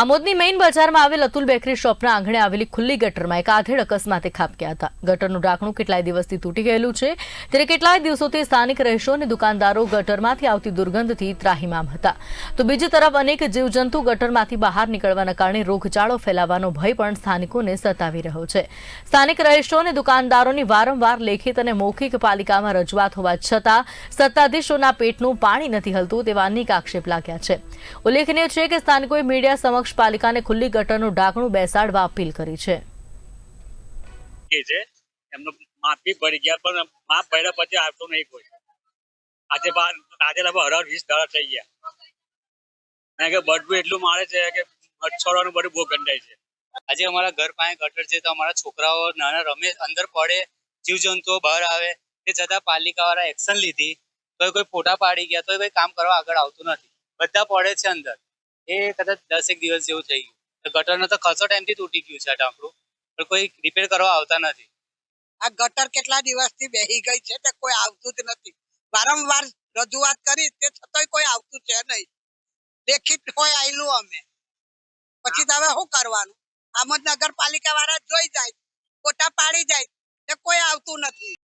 આમોદની main બજારમાં આવેલ Atul bakery શોપના આંગણે આવેલી ખુલ્લી ગટરમાં એક આધેડ અકસ્માતે ખાબક્યા હતા. ગટરનું ઢાંકણું કેટલાય દિવસથી તૂટી ગયેલું છે. ત્યારે કેટલાય દિવસોથી સ્થાનિક રહીશો અને દુકાનદારો ગટરમાંથી આવતી દુર્ગંધથી ત્રાહિમામ હતા. તો બીજી તરફ અનેક જીવજંતુ ગટરમાંથી બહાર નીકળવાના કારણે રોગચાળો ફેલાવાનો ભય પણ સ્થાનિકોને સતાવી રહ્યો છે. સ્થાનિક રહીશો અને દુકાનદારોની વારંવાર લેખિત અને મૌખિક પાલિકામાં રજૂઆત હોવા છતાં સત્તાધીશોના પેટનું પાણી નથી હલતું તેવા અનેક આક્ષેપ લાગ્યા છે. ઉલ્લેખનીય છે કે સ્થાનિકોએ મીડિયા સમક્ષ પાલિકાને ખુલ્લી ગટરનું ઢાંકણું બેસાડવા અપીલ કરી છે. એમનો માપ બી ભરી ગયા પણ માપ ભર્યા પછી આવતો નહીં કોઈ. આજે આજે લગભગ અઢાર વીસ દાડા થઈ ગયા. કારણ કે બડવું એટલું મારે છે કે મચ્છરોનું બધું બહુ ગંધાય છે. આજે અમારા ઘર પાસે ગટર છે તો અમારા છોકરાઓ નાના રમે અંદર પડે જીવજંતુઓ બહાર આવે તે છતાં પાલિકા વાળા એક્શન લીધી તો કોઈ ફોટા પાડી ગયા તો કોઈ કામ કરવા આગળ આવતું નથી. બધા પડે છે અંદર. એ કદાચ દસેક દિવસ જેવું થઈ ગયું. ગટરનો તો ખાસો ટાઈમથી તૂટી ગયું છે આ ઢાંકણું. પણ કોઈ રિપેર કરવા આવતા નથી. આ ગટર કેટલા દિવસથી બેહી ગઈ છે તે કોઈ આવતું જ નથી. વારંવાર રજૂઆત કરી તે છતાંય કોઈ આવતું છે નહીં. લેખિત હોય આવેલું અમે. પછી તમે શું કરવાનું? આમ નગરપાલિકા વાળા જોઈ જાય, ફોટા પાડી જાય, તે કોઈ આવતું નથી.